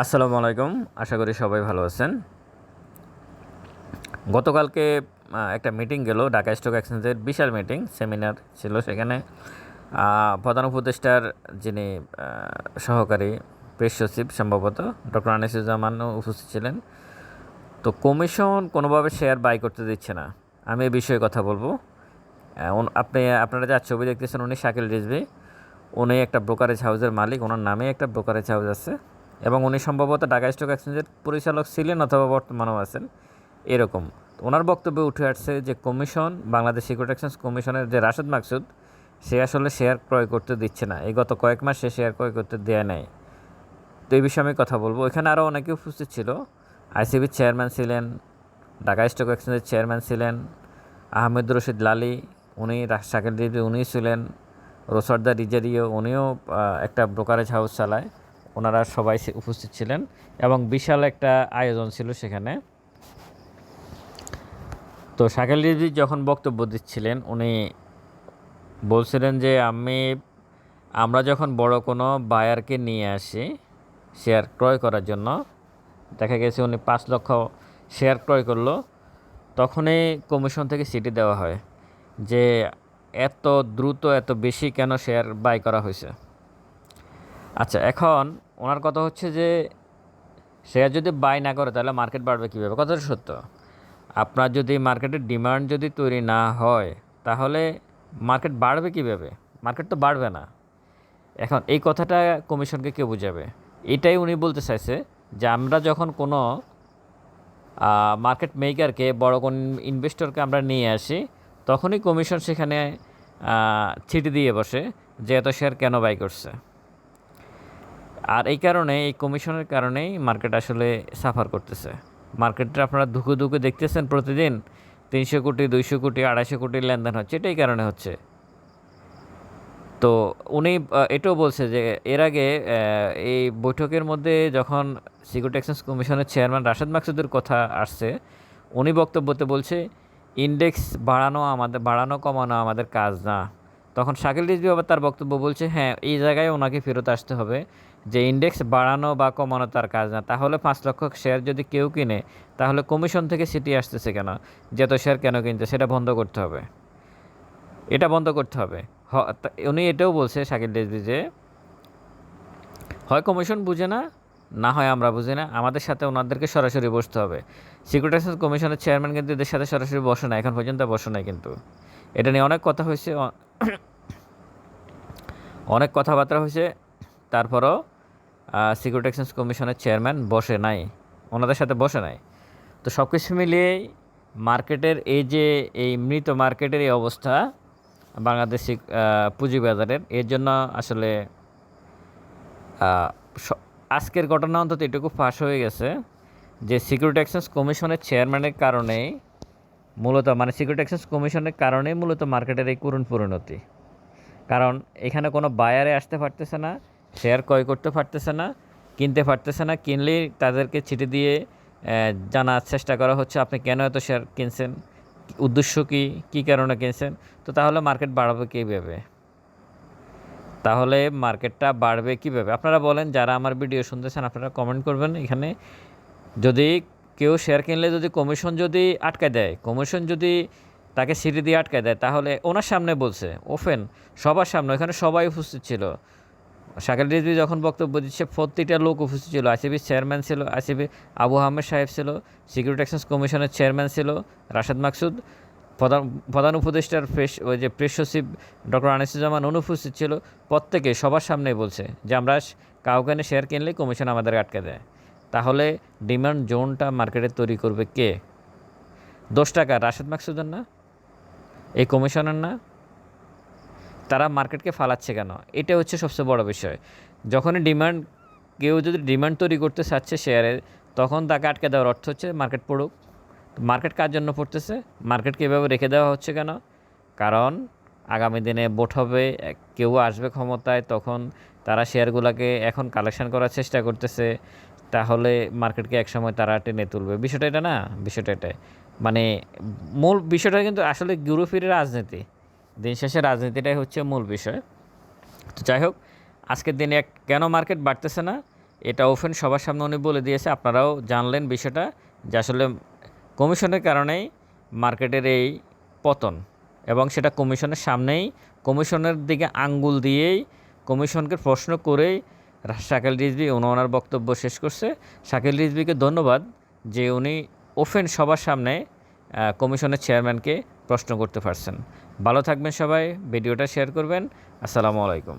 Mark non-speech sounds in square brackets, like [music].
আসসালামু আলাইকুম। আশা করি সবাই ভালো আছেন। গতকালকে একটা মিটিং গেল ঢাকা স্টক এক্সচেঞ্জের বিশাল মিটিং, সেমিনার ছিল সেখানে। প্রধান উপদেষ্টার যিনি সহকারী প্রেস সচিব সম্ভবত, ডক্টর আনিসুজ্জামানও উপস্থিত ছিলেন। তো কমিশন কোনোভাবে শেয়ার বাই করতে দিচ্ছে না। আমি এ বিষয়ে কথা বলব। আপনি, আপনারা যা ছবি দেখতেছেন, উনি শাকিল রিজভি। উনি একটা ব্রোকারেজ হাউসের মালিক, ওনার নামে একটা ব্রোকারেজ হাউস আছে। এবং উনি সম্ভবত ঢাকা স্টক এক্সচেঞ্জের পরিচালক ছিলেন অথবা বর্তমানেও আছেন, এরকম। ওনার বক্তব্যে উঠে আসছে যে কমিশন, বাংলাদেশ সিকিউরিটি এক্সচেঞ্জ কমিশনের যে রাশেদ মাকসুদ, সে আসলে শেয়ার ক্রয় করতে দিচ্ছে না। এই গত কয়েক মাস সে শেয়ার ক্রয় করতে দেয় নাই। তো এই বিষয়ে আমি কথা বলব। এখানে আরও অনেকে উপস্থিত ছিল। আইসিবির চেয়ারম্যান ছিলেন, ঢাকা স্টক এক্সচেঞ্জের চেয়ারম্যান ছিলেন, আহমেদ রশিদ লালি, উনি শাকিল রিজভি উনি ছিলেন, রোসর্দা রিজারিও, উনিও একটা ব্রোকারেজ হাউস চালায়। ওনারা সবাই উপস্থিত ছিলেন এবং বিশাল একটা আয়োজন ছিল সেখানে। তো শাকিল রিজভি যখন বক্তব্য দিচ্ছিলেন, উনি বলছিলেন যে, আমি, আমরা যখন বড় কোনো বায়ারকে নিয়ে আসি শেয়ার ক্রয় করার জন্য, দেখা গেছে উনি পাঁচ লক্ষ শেয়ার ক্রয় করল, তখনই কমিশন থেকে সিটি দেওয়া হয় যে, এত দ্রুত, এত বেশি কেন শেয়ার বাই করা হয়েছে? আচ্ছা এখন ওনার কথা হচ্ছে যে, শেয়ার যদি বাই না করে, তাহলে মার্কেট বাড়বে কীভাবে? কথাটা সত্য। আপনার যদি মার্কেটের ডিমান্ড যদি তৈরি না হয়, তাহলে মার্কেট বাড়বে কীভাবে? মার্কেট তো বাড়বে না। এখন এই কথাটা কমিশনকে কে বুঝাবে? এটাই উনি বলতে চাইছে যে, আমরা যখন কোনো মার্কেট মেকারকে বড় কোন ইনভেস্টরকে আমরা নিয়ে আসি, তখনই কমিশন সেখানে ছিটি দিয়ে বসে যে, এত শেয়ার কেন বাই করছে? আর এই কারণে, এই কমিশনের কারণেই মার্কেট আসলে সাফার করতেছে। মার্কেটটা আপনারা ধুকে ধুকে দেখতেছেন প্রতিদিন, তিনশো কোটি, দুইশো কোটি, আড়াইশো কোটি লেনদেন হচ্ছে, এটাই কারণে হচ্ছে। তো উনি এটাও বলছে যে, এর আগে এই বৈঠকের মধ্যে যখন সিকিউরিটি এক্সচেঞ্জ কমিশনের চেয়ারম্যান রাশেদ মাকসুদের কথা আসছে, উনি বক্তব্যতে বলছে, ইন্ডেক্স বাড়ানো আমাদের, বাড়ানো, কমানো আমাদের কাজ না। তখন শাকিল রিজভি আবার তার বক্তব্য বলছে হ্যাঁ এই জায়গায় ওনাকে ফেরত আসতে হবে। যে ইন্ডেক্স বাড়ানো বা কমানো তার কাজ না। তাহলে পাঁচ লক্ষ শেয়ার যদি কেউ কিনে, তাহলে কমিশন থেকে সিটি আসতেছে কেন? যত শেয়ার কেন কিনতে সেটা বন্ধ করতে হবে। এটা বন্ধ করতে হবে। উনি এটাও বলছে শাকিল রিজভি যে, হয় কমিশন বুঝে না না হয় আমরা বুঝি না। আমাদের সাথে ওনাদেরকে সরাসরি বসতে হবে। সিকিউরিটি এক্সচেঞ্জ কমিশনের চেয়ারম্যান কিন্তু এদের সাথে সরাসরি বসে না, এখন পর্যন্ত বসে নাই কিন্তু। এটা নিয়ে অনেক কথা হয়েছে [coughs] অনেক কথাবার্তা হয়েছে, তারপরও সিকিউরিটি এক্সচেঞ্জ কমিশনের চেয়ারম্যান বসে নাই, ওনাদের সাথে বসে নাই। তো সব কিছু মিলিয়ে মার্কেটের এই যে, এই মৃত মার্কেটের এই অবস্থা, বাংলাদেশি পুঁজিবাজারের এর জন্য আসলে আজকের ঘটনা অন্তত এটুকু ফাঁস হয়ে গেছে যে সিকিউরিটি এক্সচেঞ্জ কমিশনের চেয়ারম্যানের কারণেই মূলত মানে সিকিউরিটি এক্সচেঞ্জ কমিশনের কারণেই মূলত মার্কেটের এই করুণ পরিণতি। কারণ এখানে কোনো বায়ারে আসতে পারতেছে না শেয়ার ক্রয় করতে পারতেছে না, কিনতে পারতেছে না, কিনলেই তাদেরকে চিঠি দিয়ে জানার চেষ্টা করা হচ্ছে, আপনি কেন এত শেয়ার কিনছেন? উদ্দেশ্য কী? কী কারণে কিনছেন? তো তাহলে মার্কেট বাড়াবে কীভাবে? তাহলে মার্কেটটা বাড়বে কীভাবে? আপনারা বলেন, যারা আমার ভিডিও শুনতেছেন, আপনারা কমেন্ট করবেন এখানে। যদি কেউ শেয়ার কিনলে যদি কমিশন যদি আটকায় দেয় কমিশন যদি তাকে সিটি দিয়ে আটকায় দেয়, তাহলে ওনার সামনে বলছে ওপেন সবার সামনে। ওখানে সবাই উপস্থিত ছিল। শাকিল রিজভি যখন বক্তব্য দিচ্ছে প্রতিটা লোক উপস্থিত ছিল। আইসিবি চেয়ারম্যান ছিল, আইসিবি আবু আহমেদ সাহেব ছিল সিকিউরিটি এক্সচেঞ্জ কমিশনের চেয়ারম্যান ছিল, রাশেদ মাকসুদ, প্রধান প্রধান উপদেষ্টার প্রেস ওই যে প্রেস সচিব ডক্টর আনিসুজ্জামান অনুপস্থিত ছিল। প্রত্যেকে সবার সামনেই বলছে যে, আমরা কাউকে শেয়ার কিনলে কমিশন আমাদের আটকে দেয়। তাহলে ডিমান্ড জোনটা মার্কেটে তৈরি করবে কে? দশ টাকা, রাশেদ মাকসুদের না? এই কমিশনের না? তারা মার্কেটকে ফালাচ্ছে কেন? এটা হচ্ছে সবচেয়ে বড় বিষয়। যখনই ডিমান্ড, কেউ যদি ডিমান্ড তৈরি করতে চাচ্ছে শেয়ারের তখন তাকে আটকে দেওয়ার অর্থ হচ্ছে মার্কেট পড়ুক। মার্কেট কার জন্য পড়তেছে? মার্কেটকে এভাবে রেখে দেওয়া হচ্ছে কেন? কারণ আগামী দিনে ভোট হবে, কেউ আসবে ক্ষমতায়, তখন তারা শেয়ারগুলোকে এখন কালেকশন করার চেষ্টা করতেছে। তাহলে মার্কেটকে একসময় তারা টেনে তুলবে। বিষয়টা এটা না, বিষয়টা এটাই। মানে মূল বিষয়টা কিন্তু আসলে ঘুরে রাজনীতি। দিন শেষে রাজনীতিটাই হচ্ছে মূল বিষয়। তো যাই হোক, আজকের দিনে কেন মার্কেট বাড়তেছে না? এটা ওপেন সবার সামনে উনি বলে দিয়েছে। আপনারাও জানলেন বিষয়টা যে আসলে কমিশনের কারণেই মার্কেটের এই পতন এবং সেটা কমিশনের সামনেই, কমিশনের দিকে আঙ্গুল দিয়েই, কমিশনকে প্রশ্ন করেই শাকিল রিজভি উনি ওনার বক্তব্য শেষ করছে। শাকিল রিজভিকে ধন্যবাদ যে উনি ওপেন সবার সামনে কমিশনের চেয়ারম্যানকে প্রশ্ন করতে পারছেন। ভালো থাকবেন সবাই, ভিডিওটা শেয়ার করবেন। আসসালামু আলাইকুম।